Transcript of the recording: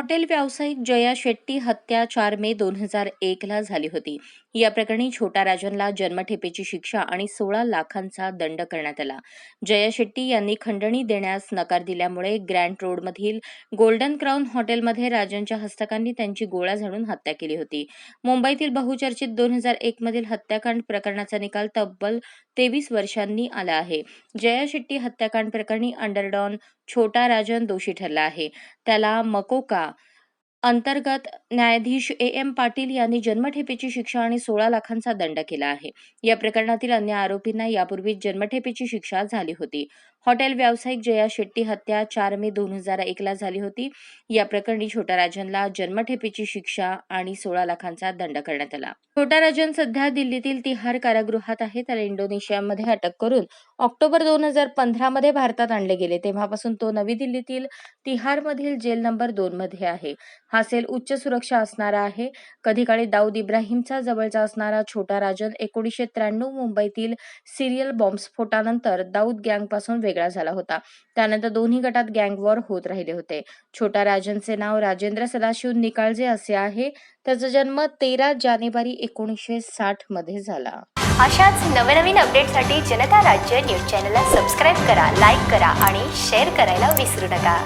Hotel व्यावसायिक जया शेट्टी हत्या चार मे दोन हजार एकला झाली होती. या प्रकरणी छोटा राजनला जन्मठेपेची शिक्षा आणि सोळा लाखांचा दंड करण्यात आला. जया शेट्टी यांनी खंडणी देण्यास नकार दिल्यामुळे ग्रँड रोडमधील गोल्डन क्राऊन हॉटेलमध्ये राजनच्या हस्तकांनी त्यांची गोळ्या झाडून हत्या केली होती. मुंबईतील बहुचर्चित दोन हजार एक मधील हत्याकांड प्रकरणाचा निकाल तब्बल तेवीस वर्षांनी आला आहे. जया शेट्टी हत्याकांड प्रकरणी अंडरडॉन छोटा राजन दोषी ठरला आहे. त्याला मकोका अंतर्गत न्यायाधीश ए एम पाटील यांनी जन्मठेपेची शिक्षा आणि सोळा लाखांचा दंड केला आहे. या प्रकरणातील अन्य आरोपींना यापूर्वीच जन्मठेपेची शिक्षा झाली होती. हॉटेल व्यावसायिक जया शेट्टी हत्या चार मे दोन हजार एकला झाली होती. या प्रकरणी छोटा राजनला जन्मठेपेची शिक्षा आणि सोळा लाखांचा दंड करण्यात आला. छोटा राजन सध्या दिल्लीतील तिहार कारागृहात आहे. त्याला इंडोनेशियामध्ये अटक करून ऑक्टोबर दोन हजार पंधरामध्ये भारतात आणले गेले. तेव्हापासून तो नवी दिल्लीतील तिहारमधील जेल नंबर दोन मध्ये आहे. हा सेल उच्च सुरक्षा असणारा आहे. कधी काळी दाऊद इब्राहिमचा जवळचा असणारा छोटा राजन एकोणीसशे त्र्याण्णव मुंबईतील सिरियल बॉम्बस्फोटानंतर दाऊद गँगपासून वेगळा झाला होता. त्यानंतर दोन्ही गटात गँग वॉर होत राहिले होते. छोटा राजनचे नाव राजेंद्र सदाशिव निकाळजे असे आहे. त्याचा जन्म तेरा जानेवारी एकोणीसशे साठमध्ये झाला. अशाच नवनवीन अपडेटसाठी जनता राज्य न्यूज चॅनलला सबस्क्राईब करा लाईक करा आणि शेअर करायला विसरू नका.